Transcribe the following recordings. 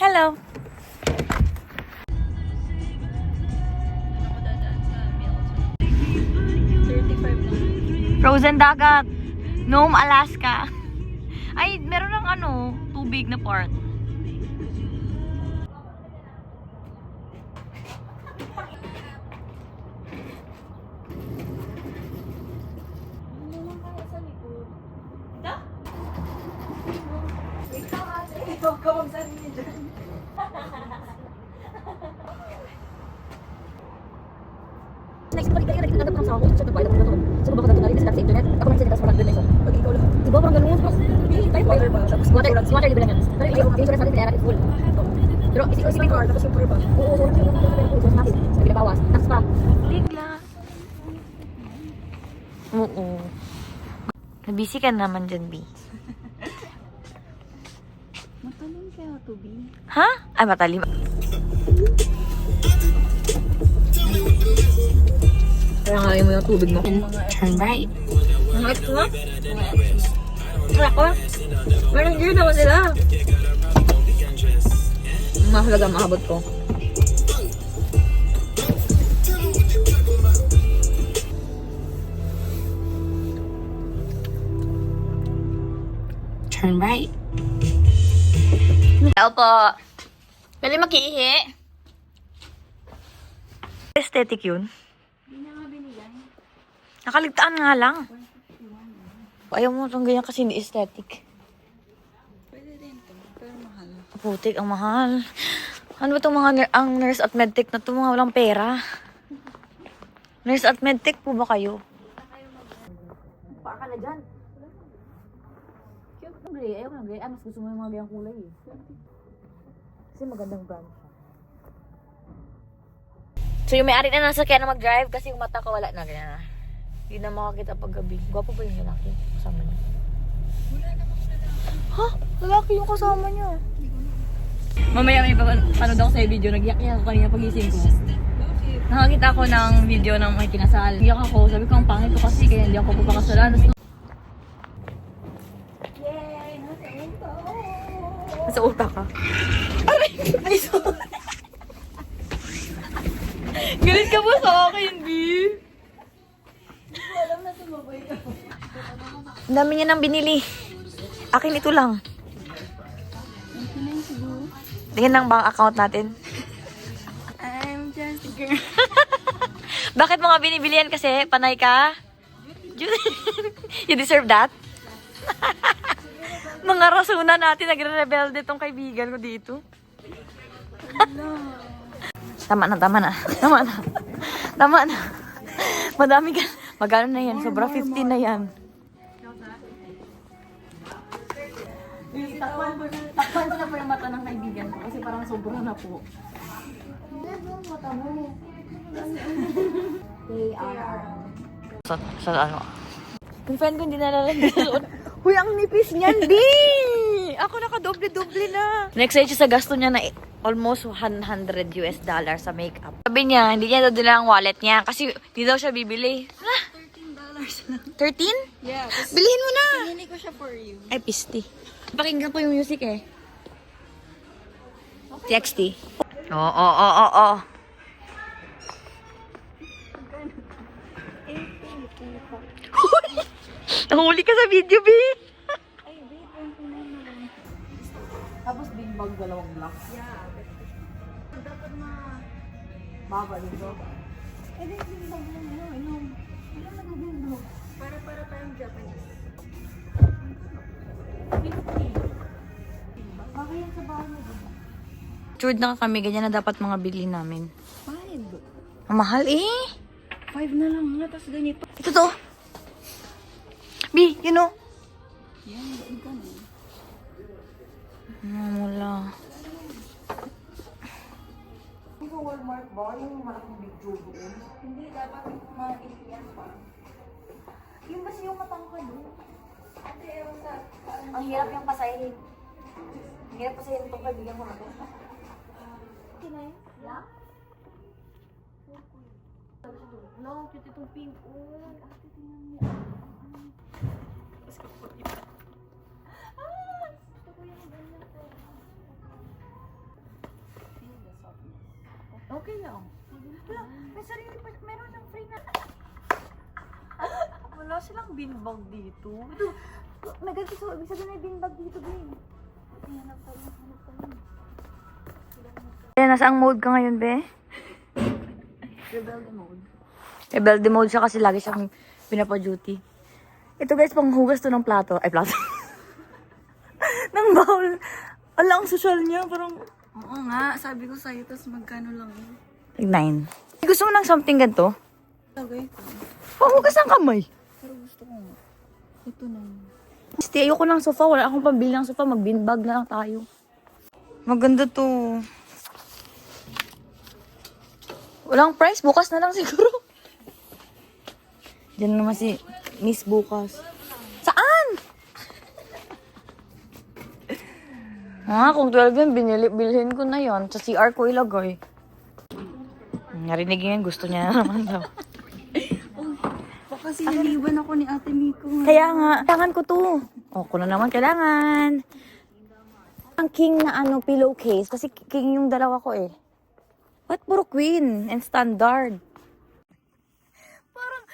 Hello. Frozen dagat. Nome, Alaska. Ay, meron ng ano, tubig na part. Ikaw ka magsarili dyan. Next, pag ikaw yung nagtatapos sa ako, siya nagbayad ako na. Sa baba ko na rin sa internet, ako lang sinitas parang ganun Pag ikaw lang. Di ba parang ganun yan? Tayo water ba? Tapos water, water libre lang yan. Pero yung yung kaya natin full. Pero isi ko yung tapos super ba? Oo, oo. Oo, natin. Sa pinabawas. Tapos pa. Bigla. Oo. Nabisi ka naman dyan, B. Matalon kaya to, B. Ha? Ay, matalim. Kaya nga mo yung tubig mo. Turn right. Ang ex mo? Wala ko. Meron yun naman sila. Ang mahalaga maabot ko. Turn right. Hello po. Pwede makiihi? Aesthetic yun. Nakaligtaan nga lang. Ayaw mo itong ganyan kasi hindi aesthetic. Pwede din to, pero mahal. Putik, ang mahal. Ano ba itong mga ner- ang nurse at medtech na ito? Mga walang pera. Nurse at medtech po ba kayo? Paa ka na dyan. Cute ng gray. Ayaw ko ng gray. Ah, mas gusto mo yung mga gayang kulay eh. Kasi magandang brand siya. So yung may-ari na nasa kaya na mag-drive kasi yung mata ko wala na. Ganyan na. Hindi na makakita pag gabi. Gwapo ba yung lalaki? Kasama niya. Ha? Lalaki yung kasama niya. Mamaya may panood ako sa video. Nag-iyak ako kanina pagising ko. Nakakita ako ng video ng may kinasal. Iyak ako. Sabi ko ang pangit ko kasi kaya hindi ako papakasalan. Tapos Nasa utak ka. Aray! Ay, sorry. Galit ka ba sa akin, B? Ang dami niya nang binili. Akin ito lang. Tingnan ng bank account natin. I'm just a girl. Bakit mga binibilihan kasi? Panay ka? you deserve that? mga rasunan natin, nagre-rebelde tong kaibigan ko dito. tama na, tama na. Tama na. Tama na. Madami ka. Magkano na yan? Sobra 15 na yan. Takpan ko, takpan ko na po yung mata ng kaibigan ko kasi parang sobra na po. Sa, sa ano? Yung friend ko hindi nalalagyan. Huy, ang nipis niyan, di! Ako nakadoble-doble na. Next siya sa gasto niya na almost 100 US dollar sa makeup. Sabi niya, hindi niya daw dala ang wallet niya kasi hindi daw siya bibili. $13 lang. 13? Yeah, tapos Bilhin mo na! pinili ko siya for you. Ay, pisti. Pakinggan ko yung music eh. TXT. Oo, oo, oo, oo. Nahuli ka sa video, B. Tapos big bag dalawang block. Yeah. Dapat na... Baba dito. Eh, di, big bag lang. Inom. Ano Sure na kami, ganyan na dapat mga bili namin. Five. Ang mahal eh. Five na lang nga, tapos ganito. Ito to. B, you know. Yan, doon ka na. Wala. Yung Walmart ba? Yung malaking big Joe doon? Hindi, dapat mga yan pa. Yung kasi yung matangkad doon. Ang hirap yung pasahin. Ang hirap pasahin itong kaibigan ko na to. No, cute itong pink. Oh, ate, tingnan mo. Ah, gusto ko yung ganyan ko. Feel the softness. Okay lang. Wala, may sarili pa, meron siyang free na. Wala silang binbag dito. Ito, ganito so, ibig sabihin may binbag dito, Bin. Hanap pa Eh, nasa ang mode ka ngayon, be? Rebelde mode. Rebelde mode siya kasi lagi siyang pinapa-duty. Ito guys, panghugas to ng plato. Ay, plato. ng bowl. Ala, ang social niya. Parang, Oo nga, sabi ko sa'yo, tapos magkano lang yun. like nine. Gusto mo ng something ganito? Tagay ko. Panghugas ng kamay. Pero gusto ko nga. Ito na. Stay, ayoko ng sofa. Wala akong pambili ng sofa. Mag-binbag na lang tayo. Maganda to. Walang price. Bukas na lang siguro. Diyan naman si Miss Bukas. Saan? Ah, kung 12 yun, binili, bilhin ko na yon Sa CR ko ilagay. Narinig yun, gusto niya na naman daw. Baka sinaliban ako ni Ate Miko. Kaya nga, kailangan ko to. O, ko na naman kailangan. Ang king na ano, pillowcase. Kasi king yung dalawa ko eh. Ba't puro queen and standard? Parang,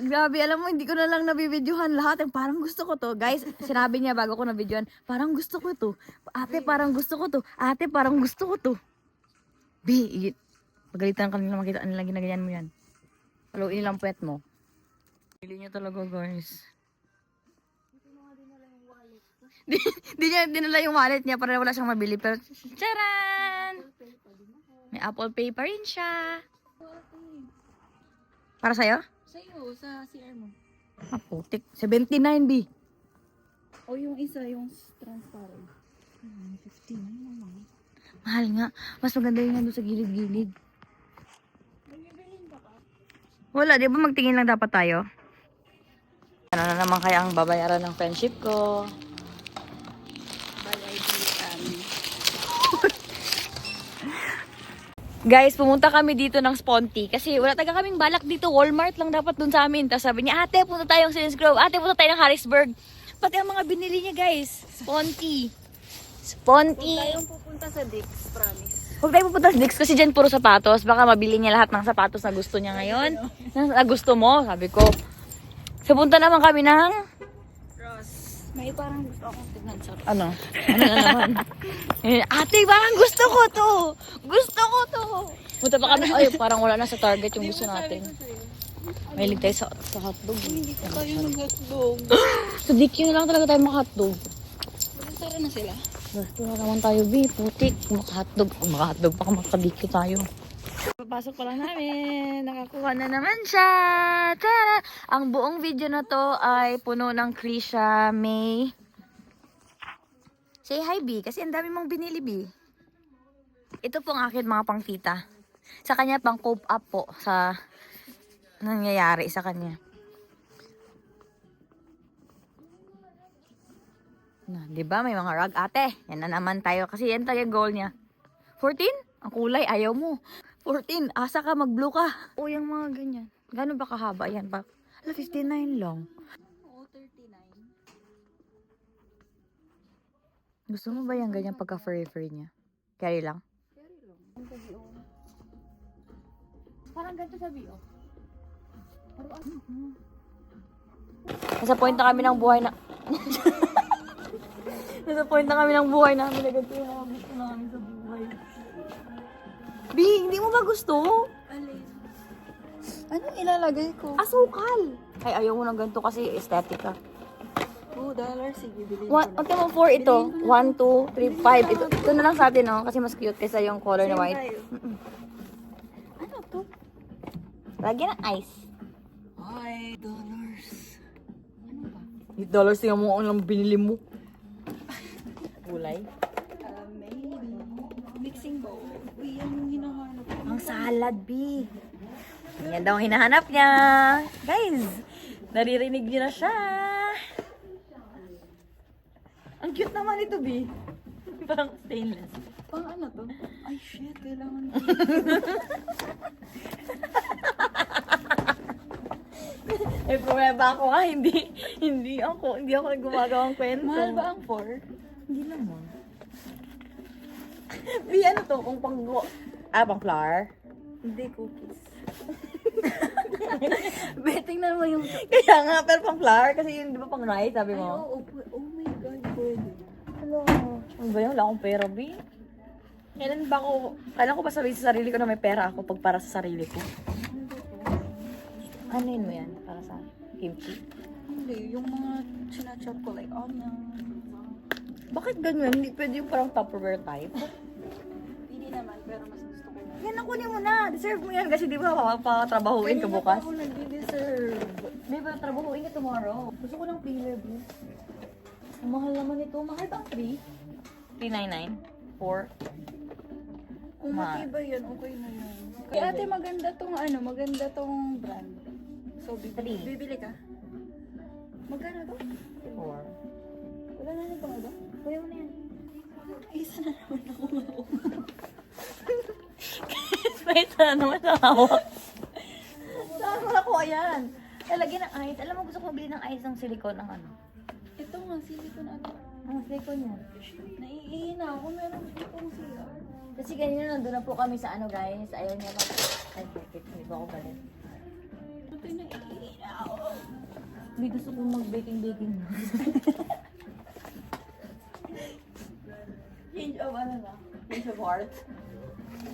grabe, alam mo, hindi ko na lang nabibidyohan lahat. Eh, Parang gusto ko to. Guys, sinabi niya bago ko nabidyohan, parang gusto ko to. Ate, parang gusto ko to. Ate, parang gusto ko to. B, pagalitan ka nila makita nila ginaganyan mo yan. Paluin nilang puwet mo. Pili niya talaga, guys. di, di niya dinala yung wallet niya para wala siyang mabili. Pero, charan! May Apple Pay pa rin siya. Para sa'yo? Sa'yo, sa CR mo. Ah, putik. 79, B. O yung isa, yung transparent. Hmm, 15 na naman. Mahal nga. Mas maganda yung nandun sa gilid-gilid. Wala, di ba magtingin lang dapat tayo? Ano na naman kaya ang babayaran ng friendship ko? Guys, pumunta kami dito ng Sponty kasi wala taga kaming balak dito. Walmart lang dapat dun sa amin. Tapos sabi niya, ate, punta tayong Silence Grove. Ate, punta tayo ng Harrisburg. Pati ang mga binili niya, guys. Sponty. Sponty. Tayong pupunta sa Dix, promise. Huwag tayo pupunta sa Dix kasi dyan puro sapatos. Baka mabili niya lahat ng sapatos na gusto niya ngayon. Na, na gusto mo, sabi ko. So, punta naman kami ng... May parang gusto akong tignan sa Ano? Ano na naman? Eh, Ate, parang gusto ko to! Gusto ko to! Punta pa kami, ay, parang wala na sa target yung gusto natin. Mahilig tayo sa, sa hotdog. Hindi ko tayo mag-hotdog. Sa DQ na lang talaga tayo makahotdog. Tara na sila. Gusto na naman tayo, B. Putik. Makahotdog. Makahotdog pa makadikyo tayo. Papasok pa lang namin. Nakakuha na naman siya. Tara! Ang buong video na to ay puno ng Krisha May. Say hi, B. Kasi ang dami mong binili, B. Ito po ang akin mga pang tita. Sa kanya pang cope up po sa nangyayari sa kanya. Na, 'di ba? May mga rug ate. Yan na naman tayo kasi yan talaga goal niya. 14? Ang kulay ayaw mo. 14, asa ka mag-blue ka. O yung mga ganyan. Gano'n ba kahaba yan? Pa? Ala, 59 lang. Oo, 39. Gusto mo ba yung ganyan pagka furry-furry niya? Carry lang? Carry lang. Ang gabi, oh. Parang ganito sabi, oh. Nasa point na kami ng buhay na... Nasa point na kami ng buhay namin na ganito yung mga gusto namin sa buhay. B, hindi mo ba gusto? Alin? Anong ilalagay ko? Asukal! Ay, ayaw mo ng ganito kasi aesthetic ka. 2 dollars. Sige, bilhin One, ko na. okay mo, four ito. One, two, three, five. Ito, ito na lang sa atin, no? Kasi mas cute kaysa yung color na Same white. tayo. Mm-mm. Ano to? Lagyan ng ice. Ay, dollars. Ano ba? 8 dollars tingnan mo ang binili mo. Kulay. Uh, maybe. Mixing bowl. Uy, yan yung hinahanap ko. Ang salad, B. Yan daw ang hinahanap niya. Guys, naririnig niyo na siya. cute naman ito, B. Parang stainless. Pang ano to? Ay, shit. Kailangan May problema ako nga, hindi, hindi ako, hindi ako gumagawang kwento. Mahal ba ang 4? Hindi naman. B, ano to? Kung pang... Ah, pang flower? Hindi, cookies. Betting na naman yung... Kaya nga, pero pang flower, kasi yun, di ba pang rice, sabi Ay, mo? oh, oh, oh my God, pwede. Hello. Ano ba yun? Wala akong pera, B. Kailan ba ako, kailan ko ba sabihin sa sarili ko na may pera ako pag para sa sarili ko? Ano yun mo yan? Para sa kimchi? Hindi, yung mga sinachop ko, like onion. Bakit ganyan? Hindi pwede yung parang Tupperware type? Nakunin mo na. Deserve mo yan kasi di ba papatrabahuin ka bukas? ako nag-deserve. Di ba, trabahuin ka tomorrow. Gusto ko ng pillar, bro. Ang mahal naman ito. Mahal bang 3? 399? 4? Kung Ma- matibay yan, okay na yan. Kaya ate, maganda tong ano, maganda tong brand. So, bibili, Three. bibili ka. Magkano to? 4. Wala na nito iba? Kuya mo na yan. Isa na naman ako Wait, na naman sa hawak. Saan mo nakuha yan? Lalagyan ng ice. Alam mo, gusto ko bili ng ice ng silicone ng ano. Ito nga, silicone ate. Ang silicone yan. Naiihina ako, meron itong CR. Kasi ganyan nandun na po kami sa ano guys. Ayaw niya mag... Ay, bakit? Hindi ba ako galit? Ate, naiihina ako. Hindi gusto ko mag-baking-baking. Change of ano na? Change of heart.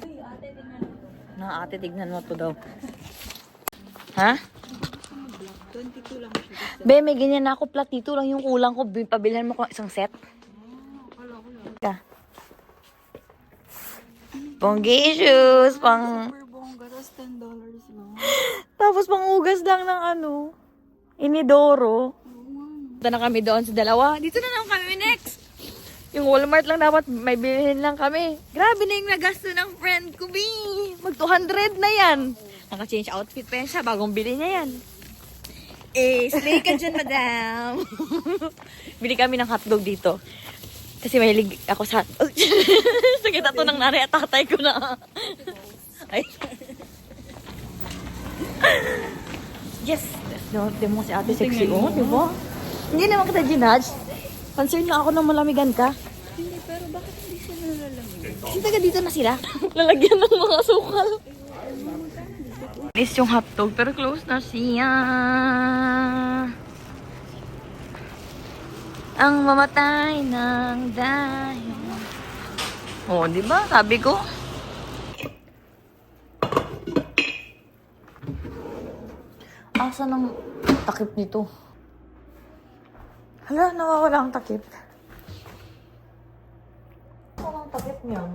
Uy, ate, tingnan mo. Na ate, tignan mo to daw. Ha? 22 lang siya. Be, may ganyan na ako. Platito lang yung kulang ko. Bi- Pabilhan mo ko isang set. Ka. Ponggi shoes. Pang... Super bongga, tapos $10 lang. Tapos pang ugas lang ng ano. Inidoro. Punta na kami doon sa dalawa. Dito na lang kami next. Yung Walmart lang dapat may bilhin lang kami. Grabe na yung nagasto ng friend ko, B. Mag 200 na yan. Naka-change outfit pa yan siya. Bagong bili niya yan. Eh, slay ka dyan, madam. Bili kami ng hotdog dito. Kasi mahilig ako sa hotdog. Sakit to ng at tatay ko na. Ay. yes! No, mo si ate sexy. Oh, di ba? Hindi naman kita ginudge. Concern lang ako na malamigan ka. Hindi, pero bakit hindi sila nalalamig? Kasi taga dito na sila. Lalagyan ng mga sukal. Is yung hotdog, pero close na siya. Ang mamatay ng dahil. Oh, di ba? Sabi ko. Asa ng takip nito? Hala, nawawala ang takip. Ano ang takip niyan?